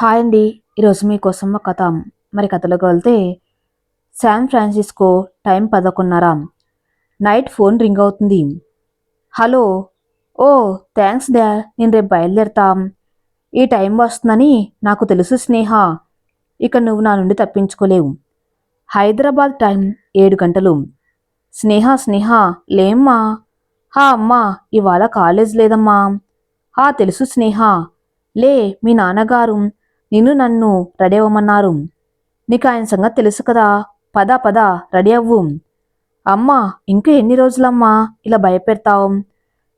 Hi అండి. ఈరోజు మీకోసం ఒక కథ. మరి కథలోకి వెళ్తే శాన్ ఫ్రాన్సిస్కో టైం పదకొన్నర నైట్ ఫోన్ రింగ్ అవుతుంది. హలో. ఓ థ్యాంక్స్ డా. నేను రేపు బయలుదేరతాం. ఈ టైం వస్తుందని నాకు తెలుసు స్నేహ. ఇక నువ్వు నా నుండి తప్పించుకోలేవు. హైదరాబాద్ టైం ఏడు గంటలు. స్నేహ స్నేహ లేమ్మా. హా అమ్మా ఇవాళ కాలేజ్ లేదమ్మా. హా తెలుసు స్నేహ. లే మీ నాన్నగారు. నిన్ను నన్ను రెడీ అవ్వమన్నారు నీకు ఆయన సంగతి తెలుసు కదా. పద పద రెడీ అవ్వు. అమ్మా ఇంకా ఎన్ని రోజులమ్మా ఇలా భయపెడతావు?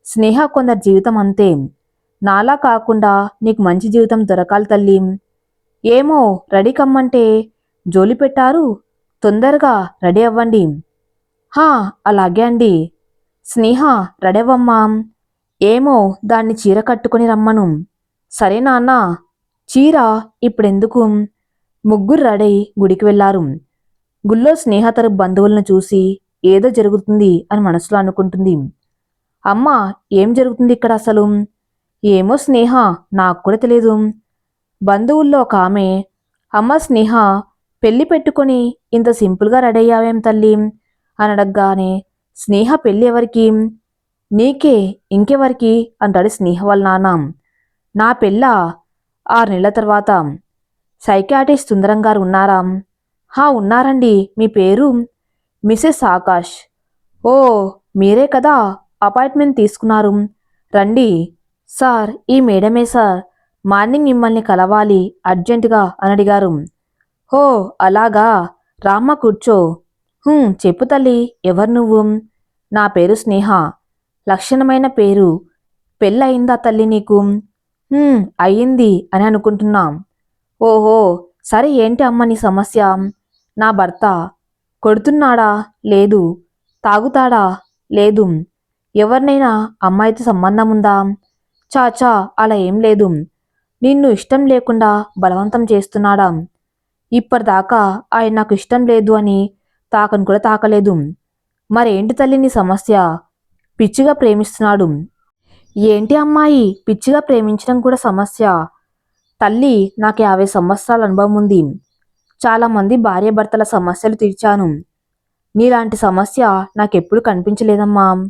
స్నేహ కొందరి జీవితం అంతే. నాలా కాకుండా నీకు మంచి జీవితం దొరకాలి తల్లి. ఏమో రెడీ కమ్మంటే జోలి పెట్టారు. తొందరగా రెడీ అవ్వండి. హా అలాగే అండి. స్నేహ రెడీ అవ్వమ్మా. ఏమో దాన్ని చీర కట్టుకొని రమ్మను. సరే నాన్న. చీర ఇప్పుడెందుకు? ముగ్గురు రెడై గుడికి వెళ్ళారు. గుళ్ళో స్నేహతర బంధువులను చూసి ఏదో జరుగుతుంది అని మనసులో అనుకుంటుంది. అమ్మ ఏం జరుగుతుంది ఇక్కడ అసలు? ఏమో స్నేహ నాకు కూడా తెలియదు బంధువుల్లో ఒక ఆమె అమ్మ స్నేహ పెళ్ళి పెట్టుకొని ఇంత సింపుల్గా రెడీ అయ్యావేం తల్లి? అని అడగగానే స్నేహ పెళ్ళి ఎవరికి? నీకే ఇంకెవరికి? అంటాడు స్నేహ వాళ్ళ నాన్న. నా పెళ్ళ? ఆరు నెలల తర్వాత. సైకాటిస్ట్ సుందరం గారు ఉన్నారా? హా ఉన్నారండి. మీ పేరు? మిసెస్ ఆకాష్. ఓ మీరే కదా అపాయింట్మెంట్ తీసుకున్నారు. రండి. సార్ ఈ మేడమే సార్. మార్నింగ్ మిమ్మల్ని కలవాలి అర్జెంటుగా అని అడిగారు. హో అలాగా. రామ్మ కూర్చో. చెప్పు తల్లి ఎవరు నువ్వు? నా పేరు స్నేహ. లక్షణమైన పేరు. పెళ్ళయిందా తల్లి నీకు? అయ్యింది అని అనుకుంటున్నాం. ఓహో సరే ఏంటి అమ్మ నీ సమస్య? నా భర్త కొడుతున్నాడా? లేదు. తాగుతాడా? లేదు. ఎవరినైనా అమ్మాయితో సంబంధం ఉందా? చాచా అలా ఏం లేదు. నిన్ను ఇష్టం లేకుండా బలవంతం చేస్తున్నాడా? ఇప్పటిదాకా ఆయన నాకు ఇష్టం లేదు అని తాకను కూడా తాకలేదు. మరేంటి తల్లి నీ సమస్య? పిచ్చిగా ప్రేమిస్తున్నాడు. ఏంటి అమ్మాయి? పిచ్చిగా ప్రేమించడం కూడా సమస్య. తల్లి నాకు యాభై సంవత్సరాల అనుభవం ఉంది. చాలామంది భార్యాభర్తల సమస్యలు తీర్చాను. నీలాంటి సమస్య నాకెప్పుడు కనిపించలేదమ్మా.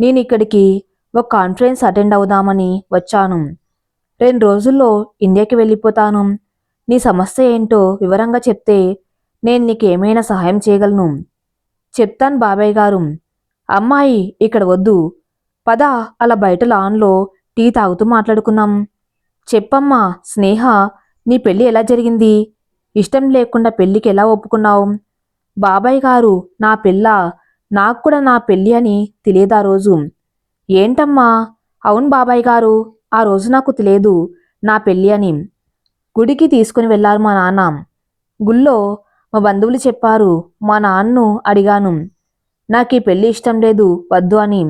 నేను ఇక్కడికి ఒక కాన్ఫరెన్స్ అటెండ్ అవుదామని వచ్చాను. రెండు రోజుల్లో ఇండియాకి వెళ్ళిపోతాను. నీ సమస్య ఏంటో వివరంగా చెప్తే నేను నీకు ఏమైనా సహాయం చేయగలను. చెప్తాను బాబాయ్ గారు. అమ్మాయి ఇక్కడ వద్దు. పద అలా బయట లాన్లో టీ తాగుతూ మాట్లాడుకున్నాం చెప్పమ్మా స్నేహ నీ పెళ్ళి ఎలా జరిగింది? ఇష్టం లేకుండా పెళ్ళికి ఎలా ఒప్పుకున్నావు? బాబాయ్ గారు నా పెళ్ళ నాకు కూడా నా పెళ్ళి అని తెలియదు ఆ రోజు. ఏంటమ్మా? అవును బాబాయ్ గారు ఆ రోజు నాకు తెలియదు నా పెళ్ళి అని. గుడికి తీసుకుని వెళ్ళారు మా నాన్న. గుళ్ళో మా బంధువులు చెప్పారు మా నాన్ను అడిగాను. నాకు ఈ పెళ్ళి ఇష్టం లేదు వద్దు అని.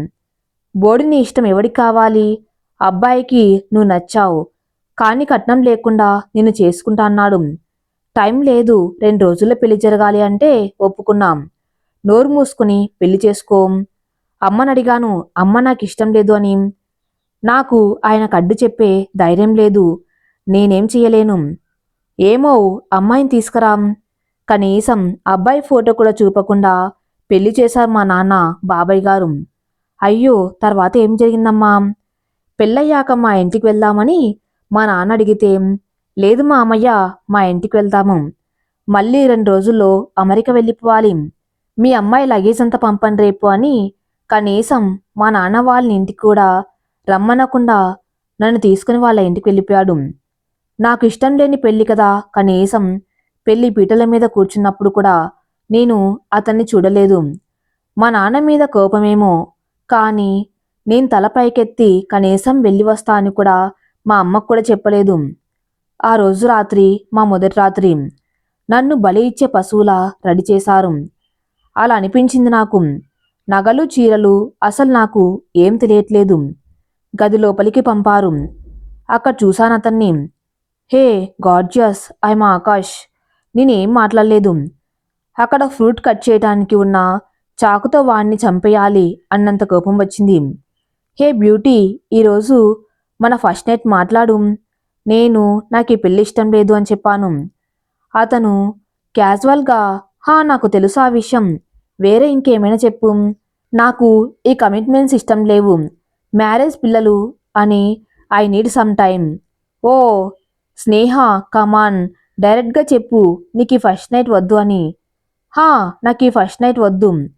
బోడిని ఇష్టం ఎవడికి కావాలి? అబ్బాయికి నువ్వు నచ్చావు. కానీ కట్నం లేకుండా నిన్ను చేసుకుంటా అన్నాడు. టైం లేదు రెండు రోజుల్లో పెళ్ళి జరగాలి అంటే ఒప్పుకున్నాం. నోరు మూసుకుని పెళ్ళి చేసుకో. అమ్మని అడిగాను అమ్మ నాకు ఇష్టం లేదు అని. నాకు ఆయనకు అడ్డు చెప్పే ధైర్యం లేదు. నేనేం చేయలేను. ఏమో అమ్మాయిని తీసుకురాం. కనీసం అబ్బాయి ఫోటో కూడా చూపకుండా పెళ్ళి చేశారు మా నాన్న బాబాయ్ గారు. అయ్యో తర్వాత ఏం జరిగిందమ్మా? పెళ్ళయ్యాక మా ఇంటికి వెళ్దామని మా నాన్న అడిగితే లేదు మా అమ్మయ్య మా ఇంటికి వెళ్తాము మళ్ళీ రెండు రోజుల్లో అమెరికా వెళ్ళిపోవాలి. మీ అమ్మాయి లగేజ్ అంతా పంపండి రేపు అని కనీసం మా నాన్న వాళ్ళ ఇంటికి కూడా రమ్మనకుండా నన్ను తీసుకుని వాళ్ళ ఇంటికి వెళ్ళిపోయాడు. నాకు ఇష్టం లేని పెళ్ళి కదా కనీసం పెళ్ళి పీటల మీద కూర్చున్నప్పుడు కూడా నేను అతన్ని చూడలేదు. మా నాన్న మీద కోపమేమో కానీ నేను తల పైకెత్తి కనీసం వెళ్ళి వస్తా అని కూడా మా అమ్మకు కూడా చెప్పలేదు. ఆ రోజు రాత్రి మా మొదటి రాత్రి నన్ను బలి ఇచ్చే పశువులా రెడీ చేశారు. అలా అనిపించింది నాకు. నగలు చీరలు అసలు నాకు ఏం తెలియట్లేదు. గది లోపలికి పంపారు. అక్కడ చూశాను అతన్ని. Hey gorgeous I'm Akash. నేనేం మాట్లాడలేదు. అక్కడ ఫ్రూట్ కట్ చేయడానికి ఉన్న చాకుతో వాణ్ణి చంపేయాలి అన్నంత కోపం వచ్చింది. హే బ్యూటీ ఈరోజు మన ఫస్ట్ నైట్ మాట్లాడు. నేను నాకు ఈ పెళ్ళి ఇష్టం లేదు అని చెప్పాను. అతను క్యాజువల్గా హా నాకు తెలుసు ఆ విషయం. వేరే ఇంకేమైనా చెప్పు. నాకు ఈ కమిట్మెంట్స్ ఇష్టం లేవు. మ్యారేజ్ పిల్లలు అని ఐ నీడ్ సమ్ టైమ్ ఓ స్నేహ కమాన్ డైరెక్ట్గా చెప్పు నీకు ఈ ఫస్ట్ నైట్ వద్దు అని. హా నాకు ఈ ఫస్ట్ నైట్ వద్దు.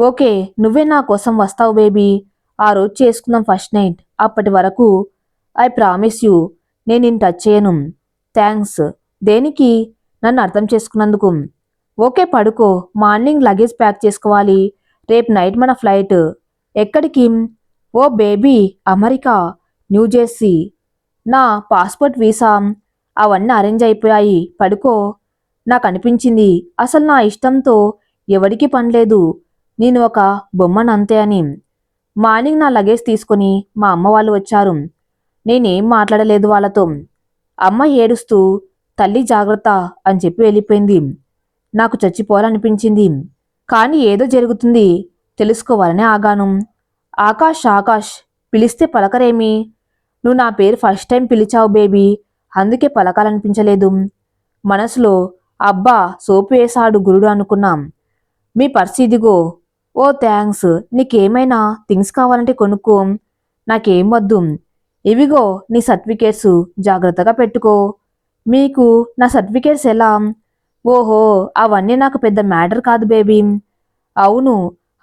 ఓకే నువ్వే నా కోసం వస్తావు బేబీ. ఆ రోజు చేసుకుందాం ఫస్ట్ నైట్. అప్పటి వరకు ఐ ప్రామిస్ యూ నేను నేను టచ్ చేయను. థ్యాంక్స్. దేనికి? నన్ను అర్థం చేసుకున్నందుకు. ఓకే పడుకో. మార్నింగ్ లగేజ్ ప్యాక్ చేసుకోవాలి. రేపు నైట్ మన ఫ్లైట్. ఎక్కడికి? ఓ బేబీ అమెరికా న్యూజెర్సీ నా పాస్పోర్ట్ వీసా. అవన్నీ అరేంజ్ అయిపోయాయి. పడుకో. నాకు అనిపించింది. అసలు నా ఇష్టంతో ఎవడికి పనిలేదు నేను ఒక బొమ్మను అంతే అని. మార్నింగ్ నా లగేజ్ తీసుకొని మా అమ్మ వాళ్ళు వచ్చారు. నేనేం మాట్లాడలేదు వాళ్ళతో. అమ్మ ఏడుస్తూ తల్లి జాగ్రత్త అని చెప్పి వెళ్ళిపోయింది. నాకు చచ్చిపోవాలనిపించింది. కానీ ఏదో జరుగుతుంది తెలుసుకోవాలని ఆగాను. ఆకాష్ ఆకాష్ పిలిస్తే పలకరేమి? నువ్వు నా పేరు ఫస్ట్ టైం పిలిచావు బేబీ అందుకే పలకాలనిపించలేదు. మనసులో అబ్బా సోపు వేసాడు గురుడు అనుకున్నాం. మీ పరిస్థితిగో ఇదిగో ఓ థ్యాంక్స్ నీకేమైనా థింగ్స్ కావాలంటే కొనుక్కో. నాకేం వద్దు. ఇవిగో నీ సర్టిఫికేట్స్ జాగ్రత్తగా పెట్టుకో. మీకు నా సర్టిఫికేట్స్ ఎలా? ఓహో అవన్నీ నాకు పెద్ద మ్యాటర్ కాదు బేబీ. అవును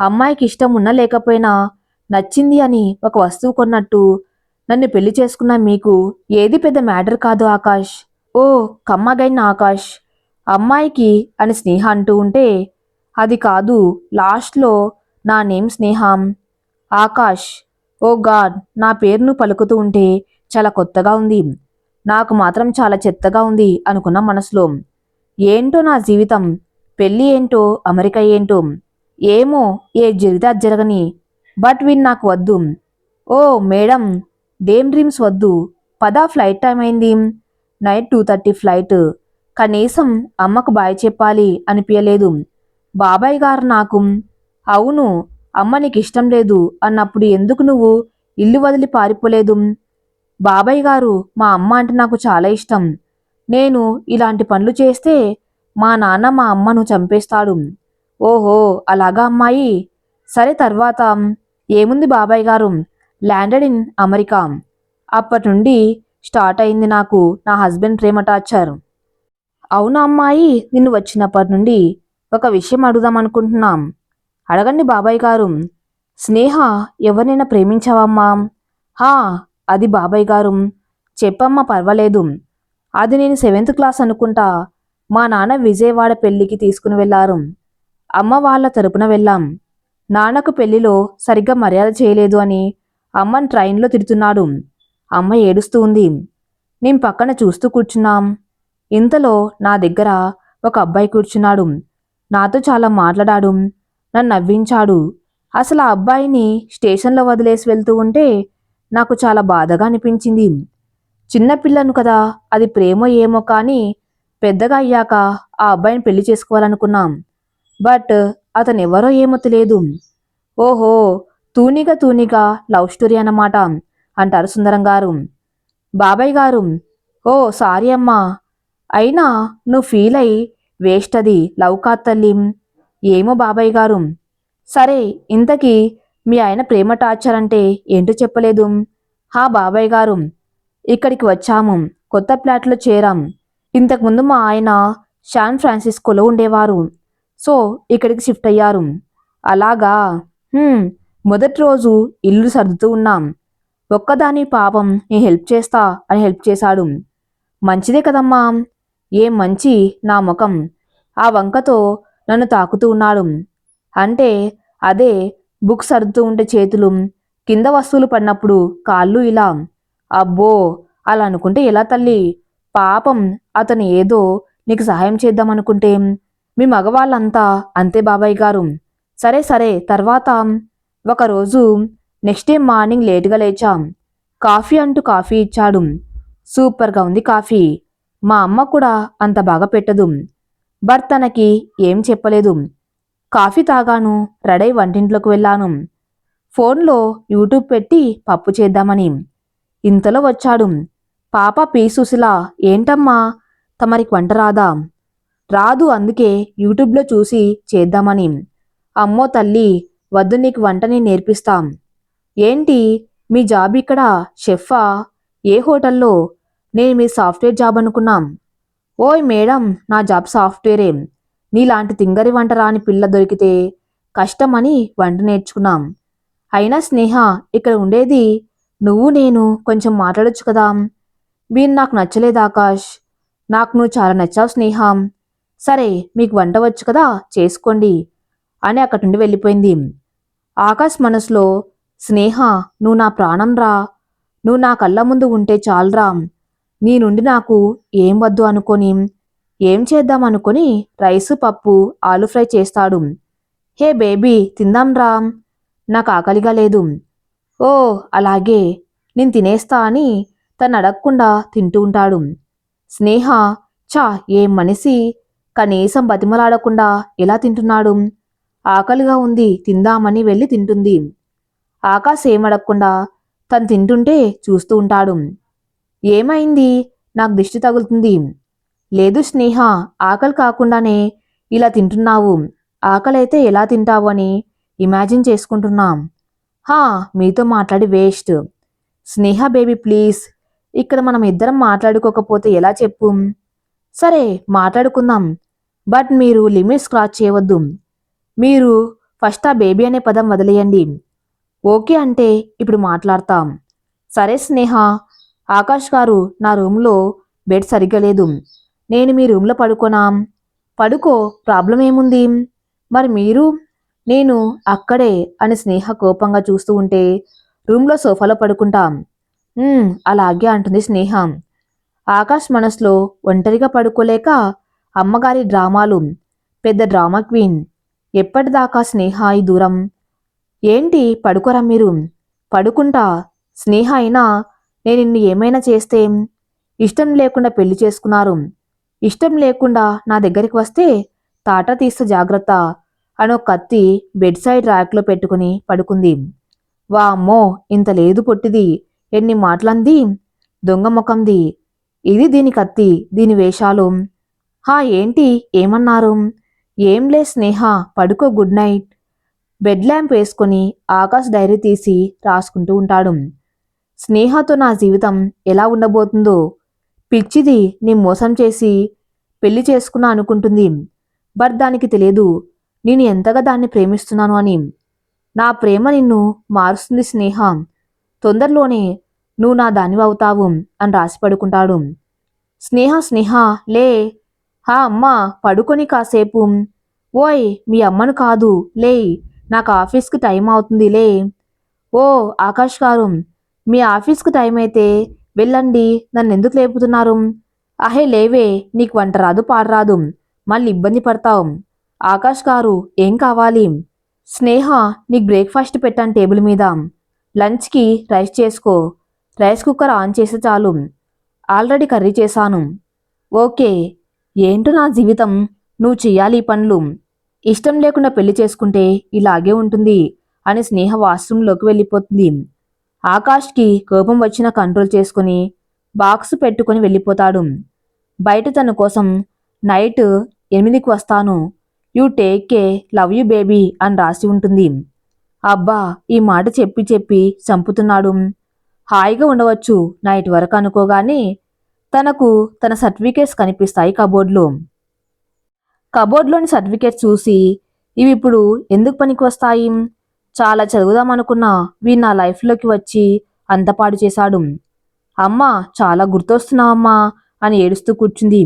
అమ్మాయికి ఇష్టం ఉన్నా లేకపోయినా నచ్చింది అని ఒక వస్తువు కొన్నట్టు నన్ను పెళ్ళి చేసుకున్న మీకు ఏది పెద్ద మ్యాటర్ కాదు ఆకాష్. ఓ కమ్మగైన ఆకాష్. అమ్మాయికి అని స్నేహ అంటూ ఉంటే అది కాదు లాస్ట్లో నా నేమ్ స్నేహం. ఆకాష్ ఓ గాడ్ నా పేరును పలుకుతూ ఉంటే చాలా కొత్తగా ఉంది. నాకు మాత్రం చాలా చెత్తగా ఉంది అనుకున్న మనసులో. ఏంటో నా జీవితం? పెళ్ళి ఏంటో? అమెరికా ఏంటో? ఏమో? ఏ జరిగితే అది జరగని? బట్ విన్ నాకు వద్దు. ఓ మేడం డేమ్ డ్రీమ్స్ వద్దు. పదా ఫ్లైట్ టైం అయింది. Night two thirty flight. కనీసం అమ్మకు బాయ్ చెప్పాలి అనిపించలేదు బాబాయ్ గారు నాకు అవును అమ్మ నీకు ఇష్టం లేదు అన్నప్పుడు ఎందుకు నువ్వు ఇల్లు వదిలి పారిపోలేదు? బాబాయ్ గారు మా అమ్మ అంటే నాకు చాలా ఇష్టం. నేను ఇలాంటి పనులు చేస్తే మా నాన్న మా అమ్మను చంపేస్తాడు. ఓహో అలాగా అమ్మాయి? సరే తర్వాత ఏముంది బాబాయ్ గారు? Landed in America. అప్పటి నుండి స్టార్ట్ అయింది నాకు నా హస్బెండ్ ప్రేమ టార్చర్. అవునా అమ్మాయి? నిన్ను వచ్చినప్పటి నుండి ఒక విషయం అడుగుదాం అనుకుంటున్నాం. అడగండి బాబాయ్ గారు. స్నేహ ఎవరినైనా ప్రేమించావమ్మా హా అది బాబాయ్ గారు. చెప్పమ్మా పర్వాలేదు. అది నేను సెవెంత్ క్లాస్ అనుకుంటా. మా నాన్న విజయవాడ పెళ్ళికి తీసుకుని వెళ్ళారు అమ్మ వాళ్ళ తరపున వెళ్ళాం. నాన్నకు పెళ్ళిలో సరిగ్గా మర్యాద చేయలేదు అని అమ్మని ట్రైన్లో తిడుతున్నాడు. అమ్మ ఏడుస్తూ ఉంది. నేను పక్కన చూస్తూ కూర్చున్నాం. ఇంతలో నా దగ్గర ఒక అబ్బాయి కూర్చున్నాడు. నాతో చాలా మాట్లాడాడు నన్ను నవ్వించాడు. అసలు ఆ అబ్బాయిని స్టేషన్లో వదిలేసి వెళ్తూ ఉంటే నాకు చాలా బాధగా అనిపించింది. చిన్నపిల్లను కదా అది ప్రేమో ఏమో కానీ పెద్దగా అయ్యాక ఆ అబ్బాయిని పెళ్ళి చేసుకోవాలనుకున్నాం. బట్ అతను ఎవరో ఏమో తెలియదు. ఓహో తూనిగా తూనిగా లవ్ స్టోరీ అన్నమాట అంటారు సుందరం గారు. బాబాయ్ గారు ఓ సారీ అమ్మా అయినా నువ్వు ఫీల్ అయి వేస్ట్ అది లవ్ తల్లి. ఏమో బాబాయ్ గారు. సరే ఇంతకీ మీ ఆయన ప్రేమ టార్చర్ అంటే ఏంటో చెప్పలేదు. హా బాబాయ్ గారు. ఇక్కడికి వచ్చాము. కొత్త ఫ్లాట్లో చేరాం. ఇంతకుముందు మా ఆయన శాన్ ఫ్రాన్సిస్కోలో ఉండేవారు. సో ఇక్కడికి షిఫ్ట్ అయ్యారు. అలాగా? మొదటి రోజు ఇల్లు సర్దుతూ ఉన్నాం. ఒక్కదాని పాపం నేను హెల్ప్ చేస్తా అని హెల్ప్ చేశాడు. మంచిదే కదమ్మా. ఏం మంచి నా ముఖం? ఆ వంకతో నన్ను తాకుతూ ఉన్నాడు. అంటే అదే బుక్స్ సర్దుతూ ఉంటే చేతులు కింద వస్తువులు పడినప్పుడు కాళ్ళు ఇలా అబ్బో అలా అనుకుంటే ఎలా తల్లి? పాపం అతను ఏదో నీకు సహాయం చేద్దామనుకుంటే మీ మగవాళ్ళంతా అంతే బాబాయ్ గారు. సరే సరే తర్వాత ఒకరోజు నెక్స్ట్ డే మార్నింగ్ లేటుగా లేచాం. కాఫీ అంటూ కాఫీ ఇచ్చాడు. సూపర్గా ఉంది కాఫీ. మా అమ్మ కూడా అంత బాగా పెట్టదు. బట్ తనకి ఏం చెప్పలేదు. కాఫీ తాగాను రెడై వంటింట్లోకి వెళ్ళాను. ఫోన్లో యూట్యూబ్ పెట్టి పప్పు చేద్దామని. ఇంతలో వచ్చాడు. పాప పి సుశీల ఏంటమ్మా? తమరికి వంట రాదా? రాదు అందుకే యూట్యూబ్లో చూసి చేద్దామని. అమ్మో తల్లి వద్దు నీకు వంటని నేర్పిస్తాం. ఏంటి? మీ జాబ్ ఇక్కడ షెఫా? ఏ హోటల్లో? నేను మీ సాఫ్ట్వేర్ జాబ్ అనుకున్నాం. ఓయ్ మేడం నా జాబ్ సాఫ్ట్వేరే. నీలాంటి తింగరి వంట రాని పిల్ల దొరికితే కష్టమని వంట నేర్చుకున్నాం. అయినా స్నేహ ఇక్కడ ఉండేది నువ్వు నేను కొంచెం మాట్లాడొచ్చు కదా? మీరు నాకు నచ్చలేదు ఆకాష్. నాకు నువ్వు చాలా నచ్చావు స్నేహం. సరే మీకు వంట వచ్చు కదా చేసుకోండి అని అక్కడి నుండి వెళ్ళిపోయింది. ఆకాష్ మనసులో స్నేహ నువ్వు నా ప్రాణం రా. నువ్వు నా కళ్ళ ముందు ఉంటే చాలరా నీ నుండి నాకు ఏం వద్దు అనుకొని ఏం చేద్దాం అనుకొని రైసు పప్పు ఆలు ఫ్రై చేస్తాడు. హే బేబీ తిందాం రా. నాకు ఆకలిగా లేదు. ఓ అలాగే. నేను తినేస్తా అని తను అడగకుండా తింటూ ఉంటాడు. స్నేహ చా ఏం మనిషి? కనీసం బతిమలాడకుండా ఎలా తింటున్నాడు? ఆకలిగా ఉంది తిందామని వెళ్ళి తింటుంది. ఆకాశ్ ఏమడగకుండా తను తింటుంటే చూస్తూ ఉంటాడు. ఏమైంది? నాకు దిష్టి తగులుతుంది. లేదు స్నేహ ఆకలి కాకుండానే ఇలా తింటున్నావు. ఆకలైతే ఎలా తింటావు అని ఇమాజిన్ చేసుకుంటున్నాం. హా మీతో మాట్లాడి వేస్ట్. Sneha baby please. ఇక్కడ మనం ఇద్దరం మాట్లాడుకోకపోతే ఎలా చెప్పు? సరే మాట్లాడుకుందాం. బట్ మీరు లిమిట్స్ క్రాస్ చేయవద్దు. మీరు ఫస్ట్ ఆ బేబీ అనే పదం వదిలేయండి. ఓకే అంటే ఇప్పుడు మాట్లాడతాం. సరే స్నేహ ఆకాష్ గారు నా రూమ్లో బెడ్ సరిగ్గా లేదు. నేను మీ రూమ్లో పడుకోనా? పడుకో ప్రాబ్లం ఏముంది? మరి మీరు? నేను అక్కడే అని స్నేహ కోపంగా చూస్తూ ఉంటే రూమ్లో సోఫాలో పడుకుంటాం. అలాగే అంటుంది స్నేహ. ఆకాష్ మనసులో ఒంటరిగా పడుకోలేక అమ్మగారి డ్రామాలు పెద్ద డ్రామా క్వీన్. ఎప్పటిదాకా స్నేహ ఈ దూరం? ఏంటి పడుకోరా మీరు? పడుకుంటా స్నేహ అయినా నేను నిన్ను ఏమైనా చేస్తే ఇష్టం లేకుండా పెళ్ళి చేసుకున్నారు. ఇష్టం లేకుండా నా దగ్గరికి వస్తే తాట తీస్తే జాగ్రత్త అని ఒక కత్తి బెడ్ సైడ్ ర్యాక్లో పెట్టుకుని పడుకుంది. వామ్మో ఇంత లేదు పొట్టిది. ఎన్ని మాటలంది? దొంగ ముఖంది. ఇది దీని కత్తి దీని వేషాలు. హా ఏంటి? ఏమన్నారు? ఏం లే స్నేహ పడుకో గుడ్ నైట్. బెడ్ ల్యాంప్ వేసుకొని ఆకాశ్ డైరీ తీసి రాసుకుంటూ ఉంటాడు. స్నేహతో నా జీవితం ఎలా ఉండబోతుందో పిచ్చిది నీ మోసం చేసి పెళ్ళి చేసుకున్నా అనుకుంటుంది. బట్ దానికి తెలియదు నేను ఎంతగా దాన్ని ప్రేమిస్తున్నాను అని. నా ప్రేమ నిన్ను మారుస్తుంది స్నేహ. తొందరలోనే నువ్వు నా దానివి అవుతావు అని రాసి పడుకుంటాడు. స్నేహ స్నేహ లే. హా అమ్మ పడుకొని కాసేపు ఓయ్ మీ అమ్మను కాదు లే. నాకు ఆఫీస్కి టైం అవుతుంది లే. ఓ ఆకాష్ గారు మీ ఆఫీస్కి టైం అయితే వెళ్ళండి. నన్ను ఎందుకు లేపుతున్నారు? అహే లేవే. నీకు వంట రాదు పాడరాదు మళ్ళీ ఇబ్బంది పడతావు. ఆకాష్ గారు ఏం కావాలి? స్నేహ నీకు బ్రేక్ఫాస్ట్ పెట్టాను టేబుల్ మీద. లంచ్కి రైస్ చేసుకో. రైస్ కుక్కర్ ఆన్ చేస్తే చాలు. ఆల్రెడీ కర్రీ చేశాను. ఓకే. ఏంటో నా జీవితం? నువ్వు చెయ్యాలి ఈ పనులు. ఇష్టం లేకుండా పెళ్ళి చేసుకుంటే ఇలాగే ఉంటుంది అని స్నేహ వాష్రూంలోకి వెళ్ళిపోతుంది. ఆకాష్కి కోపం వచ్చినా కంట్రోల్ చేసుకుని బాక్స్ పెట్టుకుని వెళ్ళిపోతాడు. బయట తన కోసం నైట్ ఎనిమిదికి వస్తాను. You take care love you baby అని రాసి ఉంటుంది. అబ్బా ఈ మాట చెప్పి చెప్పి చంపుతున్నాడు. హాయిగా ఉండవచ్చు నైట్ వరకు అనుకోగానే తనకు తన సర్టిఫికేట్స్ కనిపిస్తాయి కబోర్డ్లో. కబోర్డ్లోని సర్టిఫికేట్స్ చూసి ఇవి ఇప్పుడు ఎందుకు పనికి వస్తాయి? చాలా చదువుదాం అనుకున్నా వీడు నా లైఫ్లోకి వచ్చి అంతపాడు చేశాడు. అమ్మా చాలా గుర్తొస్తున్నావమ్మా అని ఏడుస్తూ కూర్చుంది.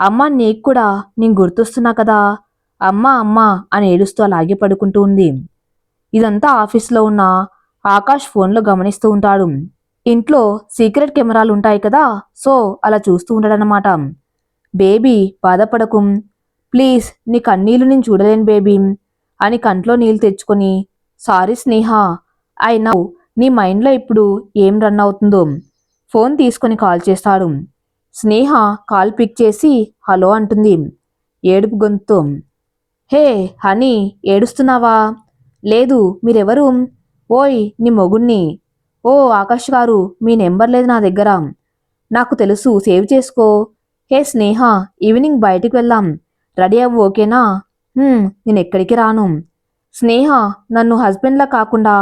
అమ్మా నీకు కూడా నేను గుర్తొస్తున్నా కదా. అమ్మా అమ్మా అని ఏడుస్తూ అలాగే పడుకుంటూ ఉంది. ఇదంతా ఆఫీస్లో ఉన్న ఆకాష్ ఫోన్లో గమనిస్తూ ఉంటాడు. ఇంట్లో సీక్రెట్ కెమెరాలు ఉంటాయి కదా సో అలా చూస్తూ ఉంటాడనమాట బేబీ బాధపడకు. ప్లీజ్ నీ కన్నీళ్ళు నేను చూడలేను బేబీ అని కంట్లో నీళ్ళు తెచ్చుకొని సారీ స్నేహ ఐ నౌ నీ మైండ్లో ఇప్పుడు ఏం రన్ అవుతుందో ఫోన్ తీసుకొని కాల్ చేస్తాడు. స్నేహ కాల్ పిక్ చేసి హలో అంటుంది. ఏడుపు గొంతుతో హే హనీ ఏడుస్తున్నావా? లేదు మీరెవరు? ఓయ్ నీ మొగుణ్ణి. ఓ ఆకాష్ గారు మీ నెంబర్ లేదు నా దగ్గర. నాకు తెలుసు సేవ్ చేసుకో. హే స్నేహ ఈవినింగ్ బయటికి వెళ్దాం. రెడీ అవ్వు ఓకేనా? నేను ఎక్కడికి రాను. స్నేహ నన్ను హస్బెండ్లా కాకుండా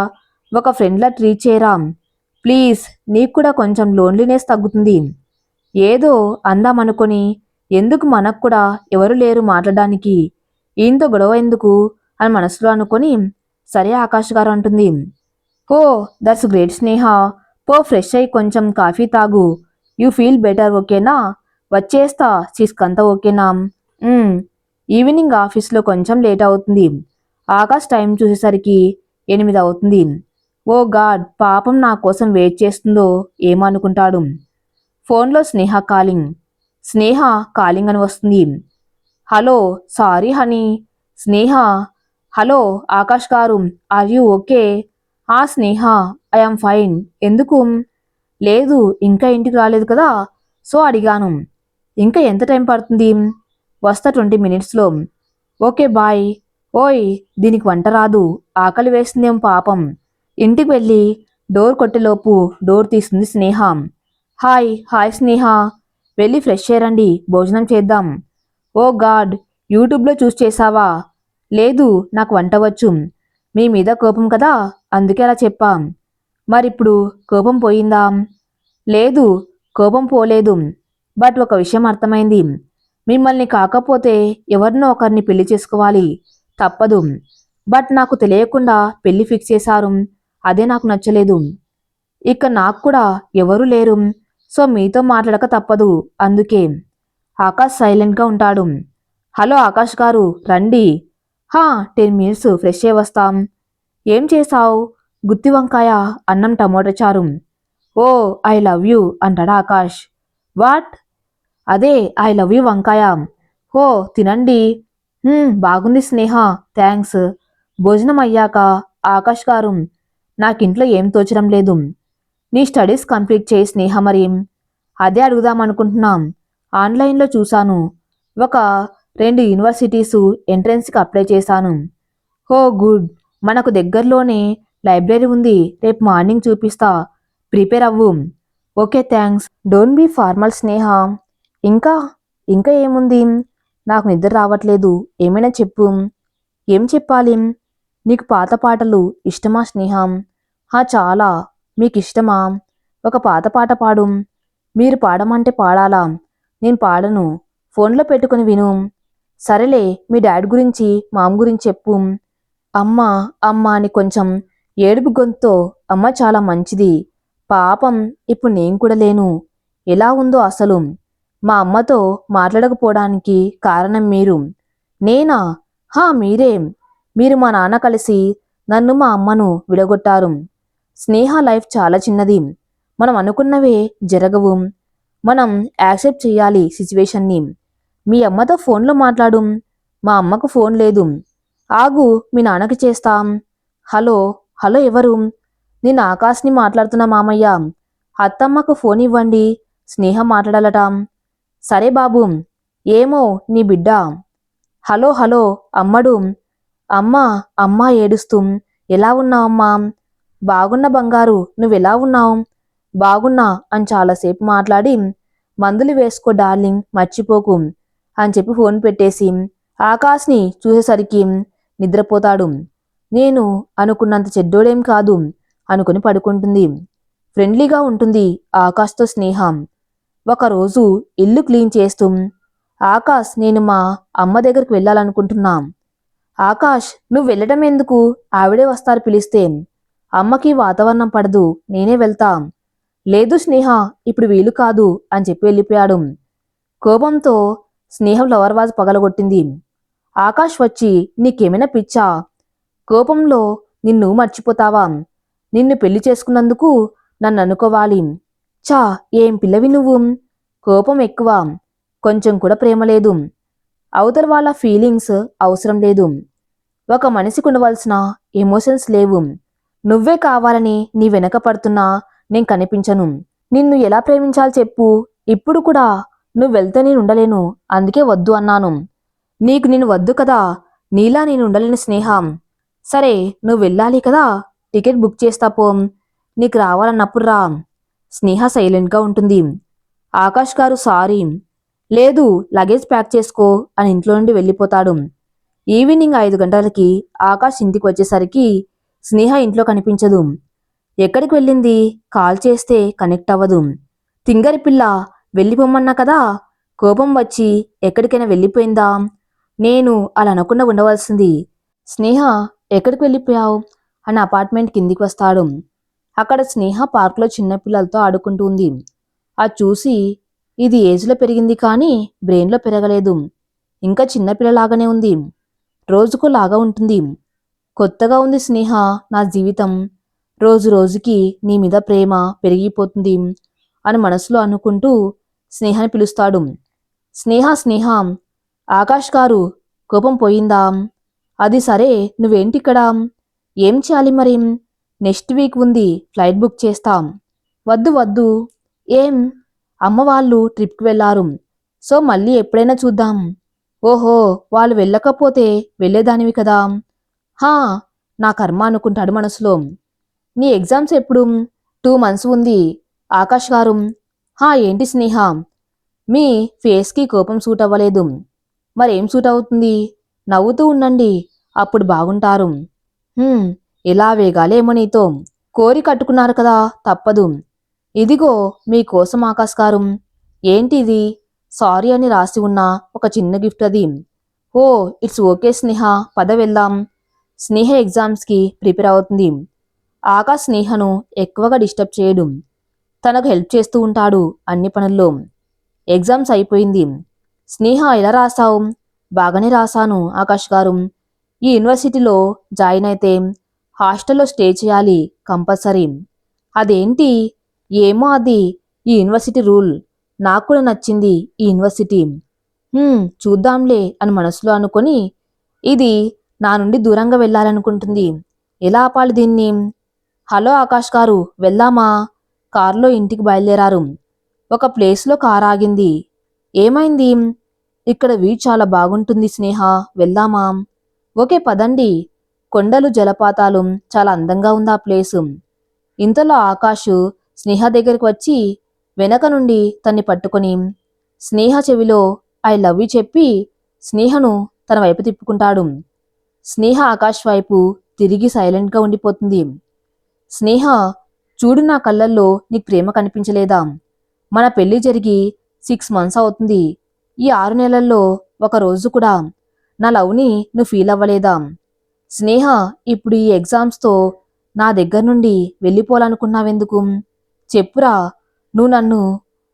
ఒక ఫ్రెండ్లా ట్రీట్ చేయరా ప్లీజ్ నీకు కూడా కొంచెం లోన్లీనెస్ తగ్గుతుంది. ఏదో అందామనుకొని ఎందుకు మనకు కూడా ఎవరు లేరు మాట్లాడడానికి? ఈయనతో గొడవ ఎందుకు? అని మనసులో అనుకొని సరే ఆకాష్ గారు అంటుంది. Oh that's great Sneha. పో ఫ్రెష్ అయ్యి కొంచెం కాఫీ తాగు. యూ ఫీల్ బెటర్ ఓకేనా? వచ్చేస్తా అంతా ఓకేనా? ఈవినింగ్ ఆఫీస్లో కొంచెం లేట్ అవుతుంది. ఆకాష్ టైం చూసేసరికి ఎనిమిది అవుతుంది. ఓ గాడ్ పాపం నా కోసం వెయిట్ చేస్తుందో ఏమనుకుంటాడు ఫోన్లో స్నేహ కాలింగ్. స్నేహ కాలింగ్ అని వస్తుంది. Hello sorry honey. Sneha hello Akash గారు ఆర్ యూ ఓకే? ఆ స్నేహ ఐఎమ్ ఫైన్. ఎందుకు? లేదు ఇంకా ఇంటికి రాలేదు కదా? సో అడిగాను. ఇంకా ఎంత టైం పడుతుంది? వస్తా ట్వంటీ మినిట్స్లో. Okay bye. ఓయ్ దీనికి వంట రాదు. ఆకలి వేస్తుందేం పాపం. ఇంటికి వెళ్ళి డోర్ కొట్టేలోపు డోర్ తీస్తుంది స్నేహ. హాయ్ హాయ్ స్నేహ. వెళ్ళి ఫ్రెష్ అయ్యండి. భోజనం చేద్దాం. ఓ గాడ్ యూట్యూబ్లో చూసి చేసావా లేదు నాకు వంట వచ్చు. మీ మీద కోపం కదా? అందుకే అలా చెప్పాం. మరిప్పుడు కోపం పోయిందా? లేదు కోపం పోలేదు. బట్ ఒక విషయం అర్థమైంది. మిమ్మల్ని కాకపోతే ఎవరినో ఒకరిని పెళ్ళి చేసుకోవాలి. తప్పదు. బట్ నాకు తెలియకుండా పెళ్ళి ఫిక్స్ చేశారు. అదే నాకు నచ్చలేదు. ఇక నాకు కూడా ఎవరూ లేరు. సో మీతో మాట్లాడక తప్పదు. అందుకే ఆకాష్ సైలెంట్గా ఉంటాడు. హలో ఆకాష్ గారు రండి. హా టెన్ మినిట్స్ ఫ్రెష్ అయ్యి వస్తాం. ఏం చేశావు? గుత్తి వంకాయ అన్నం టమోటా చారు. ఓ ఐ లవ్ యూ అంటాడు ఆకాష్. వాట్? అదే ఐ లవ్ యూ వంకాయ. ఓ తినండి. బాగుంది స్నేహ. థ్యాంక్స్ భోజనం అయ్యాక ఆకాష్ గారు నాకింట్లో ఏం తోచడం లేదు. నీ స్టడీస్ కంప్లీట్ చేయి స్నేహ మరి. అదే అడుగుదామనుకుంటున్నాం. ఆన్లైన్లో చూశాను. ఒక రెండు యూనివర్సిటీసు ఎంట్రన్స్కి అప్లై చేశాను. హో గుడ్. మనకు దగ్గరలోనే లైబ్రరీ ఉంది. రేపు మార్నింగ్ చూపిస్తా. ప్రిపేర్ అవ్వు. Okay thanks don't be formal Sneha. ఇంకా ఇంకా ఏముంది? నాకు నిద్ర రావట్లేదు. ఏమైనా చెప్పు. ఏం చెప్పాలి? నీకు పాత పాటలు ఇష్టమా స్నేహం? హా చాలా. మీకు ఇష్టమా ఒక పాత పాట పాడు. మీరు పాడమంటే పాడాలా? నేను పాడను. ఫోన్లో పెట్టుకుని విను. సరేలే మీ డాడీ గురించి మామ గురించి చెప్పు. అమ్మ అమ్మ అని కొంచెం ఏడుపు గొంతుతో అమ్మ చాలా మంచిది. పాపం ఇప్పుడు నేను కూడా లేను. ఎలా ఉందో అసలు? మా అమ్మతో మాట్లాడకపోవడానికి కారణం మీరు. నేనా? హా మీరే. మీరు మా నాన్న కలిసి నన్ను మా అమ్మను విడగొట్టారు. స్నేహ లైఫ్ చాలా చిన్నది. మనం అనుకున్నవే జరగవు. మనం యాక్సెప్ట్ చేయాలి సిచ్యువేషన్ని. మీ అమ్మతో ఫోన్లో మాట్లాడు. మా అమ్మకు ఫోన్ లేదు. ఆగు మీ నాన్నకి చేస్తాం. హలో హలో ఎవరు? నేను ఆకాశ్ని మాట్లాడుతున్నా మామయ్య. అత్తమ్మకు ఫోన్ ఇవ్వండి. స్నేహ మాట్లాడాలట. సరే బాబు ఏమో నీ బిడ్డ. హలో హలో అమ్మడు. అమ్మా అమ్మా ఏడుస్తూ ఎలా ఉన్నావమ్మా బాగున్న బంగారు నువ్వెలా ఉన్నావు? బాగున్నా అని చాలాసేపు మాట్లాడి మందులు వేసుకో డార్లింగ్ మర్చిపోకు అని చెప్పి ఫోన్ పెట్టేసి ఆకాశ్ని చూసేసరికి నిద్రపోతాడు. నేను అనుకున్నంత చెడ్డోడేం కాదు అనుకుని పడుకుంటుంది. ఫ్రెండ్లీగా ఉంటుంది ఆకాష్తో స్నేహం. ఒకరోజు ఇల్లు క్లీన్ చేస్తూ ఆకాష్ నేను మా అమ్మ దగ్గరికి వెళ్ళాలనుకుంటున్నాం. ఆకాష్ నువ్వు వెళ్ళడం ఎందుకు? ఆవిడే వస్తారు పిలిస్తే. అమ్మకి వాతావరణం పడదు నేనే వెళ్తాం. లేదు స్నేహ ఇప్పుడు వీలు కాదు అని చెప్పి వెళ్ళిపోయాడు. కోపంతో స్నేహం ఫ్లవర్ వాజ్ పగలగొట్టింది. ఆకాష్ వచ్చి నీకేమైనా పిచ్చా? కోపంలో నిన్ను మర్చిపోతావా? నిన్ను పెళ్ళి చేసుకున్నందుకు నన్ను అనుకోవాలి. చా ఏం పిల్లవి నువ్వు? కోపం ఎక్కువ. కొంచెం కూడా ప్రేమ లేదు. అవతల వాళ్ళ ఫీలింగ్స్ అవసరం లేదు. ఒక మనిషికి ఉండవలసిన ఎమోషన్స్ లేవు. నువ్వే కావాలని నీ వెనక పడుతున్నా నేను కనిపించను. నిన్ను ఎలా ప్రేమించాలి చెప్పు? ఇప్పుడు కూడా నువ్వు వెళ్తే నేను ఉండలేను. అందుకే వద్దు అన్నాను. నీకు నేను వద్దు కదా. నీలా నేను ఉండలేను స్నేహం. సరే నువ్వు వెళ్ళాలి కదా. టికెట్ బుక్ చేస్తా పో. నీకు రావాలన్నప్పుడు రా. స్నేహ సైలెంట్గా ఉంటుంది. ఆకాష్ గారు సారీ. లేదు లగేజ్ ప్యాక్ చేసుకో అని ఇంట్లో నుండి వెళ్ళిపోతాడు. ఈవినింగ్ ఐదు గంటలకి ఆకాష్ ఇంటికి వచ్చేసరికి స్నేహ ఇంట్లో కనిపించదు. ఎక్కడికి వెళ్ళింది? కాల్ చేస్తే కనెక్ట్ అవ్వదు. తింగరి పిల్ల వెళ్ళిపోమన్నా కదా? కోపం వచ్చి ఎక్కడికైనా వెళ్ళిపోయిందా? నేను అలా అనకుండా ఉండవలసింది. స్నేహ ఎక్కడికి వెళ్ళిపోయావు? అని అపార్ట్మెంట్ కిందికి వస్తాడు. అక్కడ స్నేహ పార్క్లో చిన్నపిల్లలతో ఆడుకుంటూ ఉంది. అది చూసి ఇది ఏజ్లో పెరిగింది కానీ బ్రెయిన్లో పెరగలేదు. ఇంకా చిన్నపిల్లలాగానే ఉంది. రోజుకు లాగా ఉంటుంది. కొత్తగా ఉంది స్నేహ నా జీవితం. రోజు రోజుకి నీ మీద ప్రేమ పెరిగిపోతుంది అని మనసులో అనుకుంటూ స్నేహాన్ని పిలుస్తాడు. స్నేహ స్నేహ ఆకాష్ గారు కోపం పోయిందా? అది సరే నువ్వేంటి ఇక్కడ ఏం చేయాలి మరి? నెక్స్ట్ వీక్ ఉంది ఫ్లైట్ బుక్ చేస్తాం. వద్దు వద్దు. ఏం? అమ్మ వాళ్ళు ట్రిప్కి వెళ్ళారు సో మళ్ళీ ఎప్పుడైనా చూద్దాం. ఓహో వాళ్ళు వెళ్ళకపోతే వెళ్ళేదానివి కదా. హా నా కర్మ అనుకుంటాడు మనసులో. నీ ఎగ్జామ్స్ ఎప్పుడు? టూ మంత్స్ ఉంది. ఆకాష్ గారు. హా ఏంటి స్నేహ? మీ ఫేస్కి కోపం సూట్ అవ్వలేదు. మరేం సూట్ అవుతుంది? నవ్వుతూ ఉండండి. అప్పుడు బాగుంటారు. ఇలా వేగాలేమో నీతో. కోరి కట్టుకున్నారు కదా తప్పదు. ఇదిగో మీకోసం ఆకాశకారం. గారు ఏంటి ఇది సారీ అని రాసి ఉన్న ఒక చిన్న గిఫ్ట్ అది. ఓ ఇట్స్ ఓకే స్నేహ పద వెళ్దాం. స్నేహ ఎగ్జామ్స్కి ప్రిపేర్ అవుతుంది. ఆకాశ్ స్నేహను ఎక్కువగా డిస్టర్బ్ చేయడు. తనకు హెల్ప్ చేస్తూ ఉంటాడు అన్ని పనుల్లో. ఎగ్జామ్స్ అయిపోయింది. స్నేహ ఎలా రాసావు? బాగానే రాశాను ఆకాష్ గారు. ఈ యూనివర్సిటీలో జాయిన్ అయితే హాస్టల్లో స్టే చేయాలి కంపల్సరీ. అదేంటి? ఏమో అది. ఈ యూనివర్సిటీ రూల్. నాకు కూడా నచ్చింది ఈ యూనివర్సిటీ. చూద్దాంలే అని మనసులో అనుకొని ఇది నా నుండి దూరంగా వెళ్ళాలనుకుంటుంది. ఎలా ఆపాలి దీన్ని? హలో ఆకాష్ గారు వెళ్దామా? కారులో ఇంటికి బయలుదేరారు. ఒక ప్లేస్లో కార్ ఆగింది. ఏమైంది? ఇక్కడ వ్యూ చాలా బాగుంటుంది స్నేహ వెళ్దామా? ఓకే పదండి. కొండలు జలపాతాలు చాలా అందంగా ఉంది ఆ ప్లేసు. ఇంతలో ఆకాష్ స్నేహ దగ్గరికి వచ్చి వెనక నుండి తన్ని పట్టుకొని స్నేహ చెవిలో ఐ లవ్ యూ చెప్పి స్నేహను తన వైపు తిప్పుకుంటాడు. స్నేహ ఆకాష్ వైపు తిరిగి సైలెంట్గా ఉండిపోతుంది. స్నేహ చూడు నా కళ్ళల్లో నీకు ప్రేమ కనిపించలేదా? మన పెళ్ళి జరిగి సిక్స్ మంత్స్ అవుతుంది. ఈ ఆరు నెలల్లో ఒక రోజు కూడా నా లవ్ని నువ్వు ఫీల్ అవ్వలేదా? స్నేహ ఇప్పుడు ఈ ఎగ్జామ్స్తో నా దగ్గర నుండి వెళ్ళిపోవాలనుకున్నావెందుకు? చెప్పురా నువ్వు నన్ను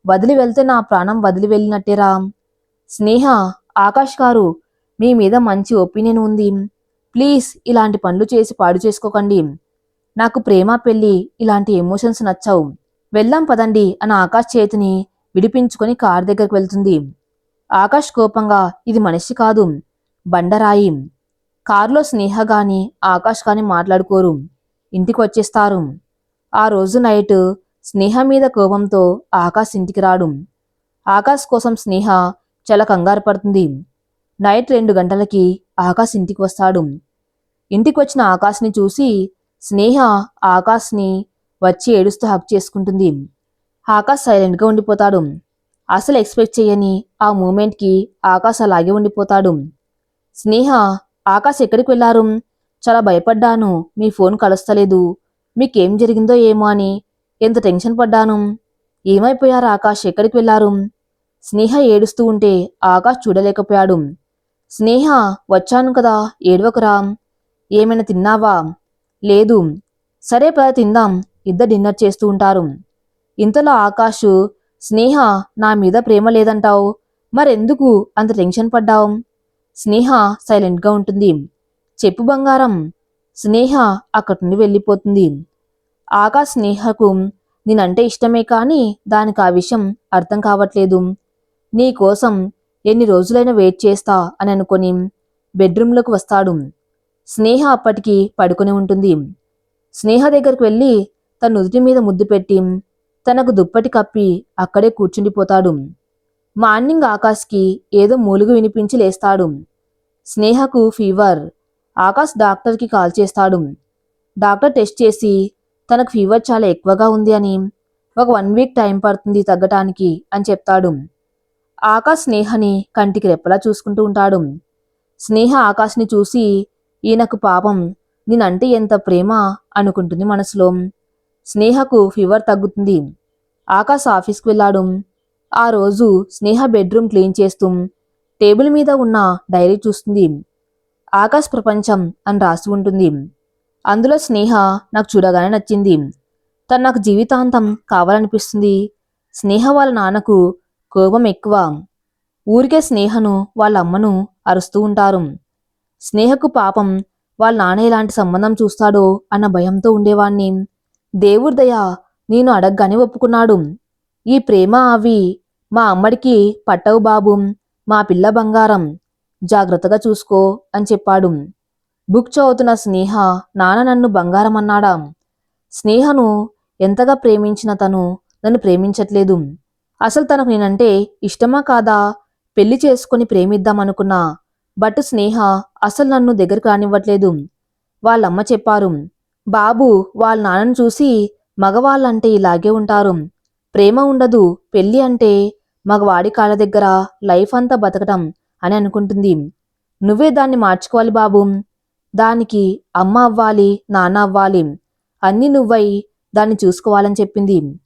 వదిలి వెళ్తే నా ప్రాణం వదిలి వెళ్ళినట్టేరా స్నేహ ఆకాష్ గారు మీ మీద మంచి ఒపీనియన్ ఉంది. ప్లీజ్ ఇలాంటి పనులు చేసి పాడు చేసుకోకండి. నాకు ప్రేమ పెళ్ళి ఇలాంటి ఎమోషన్స్ నచ్చవు. వెళ్దాం పదండి అని ఆకాష్ చేతిని విడిపించుకొని కారు దగ్గరకు వెళ్తుంది. ఆకాష్ కోపంగా ఇది మనిషి కాదు. బండరాయి. కారులో స్నేహ గాని ఆకాష్ గాని మాట్లాడుకోరు. ఇంటికి వచ్చేస్తారు ఆ రోజు నైట్ స్నేహ మీద కోపంతో ఆకాష్ ఇంటికి రాడు. ఆకాష్ కోసం స్నేహ చాలా కంగారు పడుతుంది. నైట్ రెండు గంటలకి ఆకాష్ ఇంటికి వస్తాడు. ఇంటికి వచ్చిన ఆకాష్ని చూసి స్నేహ ఆకాష్ని వచ్చి ఏడుస్తూ హక్ చేసుకుంటుంది. ఆకాష్ సైలెంట్గా ఉండిపోతాడు. అసలు ఎక్స్పెక్ట్ చేయని ఆ మూమెంట్కి ఆకాష్ అలాగే ఉండిపోతాడు. స్నేహ ఆకాష్ ఎక్కడికి వెళ్ళారు? చాలా భయపడ్డాను. మీ ఫోన్ కలుస్తలేదు. మీకేం జరిగిందో ఏమో అని ఎంత టెన్షన్ పడ్డాను? ఏమైపోయారు ఆకాష్ ఎక్కడికి వెళ్ళారు? స్నేహ ఏడుస్తూ ఉంటే ఆకాష్ చూడలేకపోయాడు. స్నేహ వచ్చాను కదా ఏడవకురా. ఏమైనా తిన్నావా? లేదు. సరే పద తిందాం. ఇద్దరు డిన్నర్ చేస్తూ ఉంటారు. ఇంతలో ఆకాష్ స్నేహ నా మీద ప్రేమ లేదంటావు. మరెందుకు అంత టెన్షన్ పడ్డావు? స్నేహ సైలెంట్గా ఉంటుంది. చెప్పు బంగారం స్నేహ అక్కడి నుండి వెళ్ళిపోతుంది. ఆగా స్నేహకు నేనంటే ఇష్టమే కానీ దానికి ఆ విషయం అర్థం కావట్లేదు. నీ కోసం ఎన్ని రోజులైనా వెయిట్ చేస్తా అని అనుకొని బెడ్రూమ్లోకి వస్తాడు. స్నేహ అప్పటికి పడుకొని ఉంటుంది. స్నేహ దగ్గరికి వెళ్ళి తన నుదుటి మీద ముద్దు పెట్టి తనకు దుప్పటి కప్పి అక్కడే కూర్చుండిపోతాడు. మార్నింగ్ ఆకాష్కి ఏదో మూలుగు వినిపించి లేస్తాడు. స్నేహకు ఫీవర్. ఆకాష్ డాక్టర్కి కాల్ చేస్తాడు. డాక్టర్ టెస్ట్ చేసి తనకు ఫీవర్ చాలా ఎక్కువగా ఉంది అని ఒక వన్ వీక్ టైం పడుతుంది తగ్గటానికి అని చెప్తాడు. ఆకాష్ స్నేహని కంటికి రెప్పలా చూసుకుంటూ ఉంటాడు. స్నేహ ఆకాష్ని చూసి ఈయనకు పాపం నేనంటే ఎంత ప్రేమ అనుకుంటుంది మనసులో. స్నేహకు ఫీవర్ తగ్గుతుంది. ఆకాష్ ఆఫీస్కి వెళ్ళాడు. ఆ రోజు స్నేహ బెడ్రూమ్ క్లీన్ చేస్తూ టేబుల్ మీద ఉన్న డైరీ చూస్తుంది. ఆకాశ్ ప్రపంచం అని రాసి ఉంటుంది. అందులో స్నేహ నాకు చూడగానే నచ్చింది. తను నాకు జీవితాంతం కావాలనిపిస్తుంది. స్నేహ వాళ్ళ నాన్నకు కోపం ఎక్కువ. ఊరికే స్నేహను వాళ్ళ అమ్మను అరుస్తూ ఉంటారు. స్నేహకు పాపం వాళ్ళ నాన్న ఎలాంటి సంబంధం చూస్తాడో అన్న భయంతో ఉండేవాణ్ణి. దేవుడి దయ నేను అడగగానే ఒప్పుకున్నాడు. ఈ ప్రేమ అవి మా అమ్మడికి పట్టవు బాబు మా పిల్ల బంగారం. జాగ్రత్తగా చూసుకో అని చెప్పాడు. బుక్ చదువుతున్న స్నేహ నాన్న నన్ను బంగారం అన్నాడా? స్నేహను ఎంతగా ప్రేమించిన తను నన్ను ప్రేమించట్లేదు. అసలు తనకు నేనంటే ఇష్టమా కాదా? పెళ్ళి చేసుకుని ప్రేమిద్దామనుకున్నా బట్ స్నేహ అసలు నన్ను దగ్గరకు రానివ్వట్లేదు. వాళ్ళమ్మ చెప్పారు బాబు వాళ్ళ నాన్నను చూసి మగవాళ్ళంటే ఇలాగే ఉంటారు. ప్రేమ ఉండదు పెళ్ళి అంటే మగవాడి కాళ్ళ దగ్గర లైఫ్ అంతా బతకటం అని అనుకుంటుంది. నువ్వే దాన్ని మార్చుకోవాలి బాబు. దానికి అమ్మ అవ్వాలి నాన్న అవ్వాలి. అన్నీ నువ్వై దాన్ని చూసుకోవాలని చెప్పింది.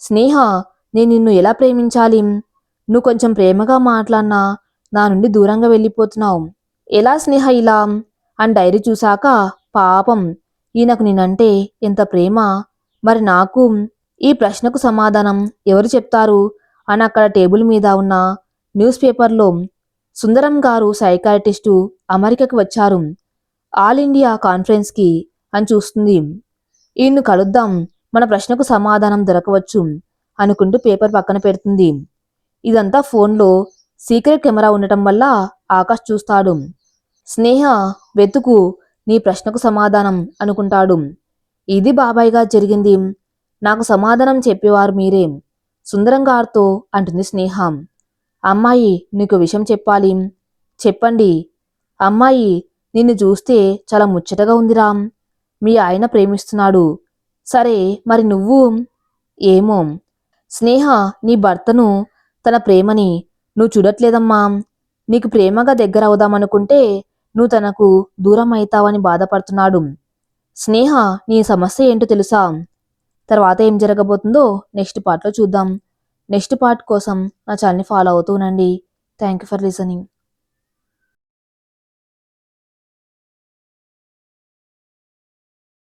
స్నేహ నేను నిన్ను ఎలా ప్రేమించాలి? నువ్వు కొంచెం ప్రేమగా మాట్లాడినా నా నుండి దూరంగా వెళ్ళిపోతున్నావు. ఎలా స్నేహ ఇలా? అని డైరీ చూశాక పాపం ఈయనకు నేనంటే ఎంత ప్రేమ. మరి నాకు ఈ ప్రశ్నకు సమాధానం ఎవరు చెప్తారు? అని అక్కడ టేబుల్ మీద ఉన్న న్యూస్ పేపర్లో సుందరం గారు సైకాట్రిస్టు అమెరికాకు వచ్చారు. ఆల్ ఇండియా కాన్ఫరెన్స్కి అని చూస్తుంది. ఈయన్ను కలుద్దాం మన ప్రశ్నకు సమాధానం దొరకవచ్చు అనుకుంటూ పేపర్ పక్కన పెడుతుంది. ఇదంతా ఫోన్లో సీక్రెట్ కెమెరా ఉండటం వల్ల ఆకాష్ చూస్తాడు. స్నేహ వెతుకు నీ ప్రశ్నకు సమాధానం అనుకుంటాడు. ఇది బాబాయ్గా జరిగింది. నాకు సమాధానం చెప్పేవారు మీరే? సుందరంగారితో అంటుంది స్నేహం. అమ్మాయి నీకు విషయం చెప్పాలి. చెప్పండి. అమ్మాయి నిన్ను చూస్తే చాలా ముచ్చటగా ఉందిరా మీ ఆయన ప్రేమిస్తున్నాడు. సరే మరి నువ్వు? ఏమో. స్నేహ నీ భర్తను తన ప్రేమని నువ్వు చూడట్లేదమ్మా. నీకు ప్రేమగా దగ్గర అవుదామనుకుంటే నువ్వు తనకు దూరం అవుతావని బాధపడుతున్నాడు. స్నేహ నీ సమస్య ఏంటో తెలుసా? తర్వాత ఏం జరగబోతుందో నెక్స్ట్ పార్ట్లో చూద్దాం. నెక్స్ట్ పార్ట్ కోసం నా ఛానల్ని ఫాలో అవుతూ ఉండండి. Thank you for listening.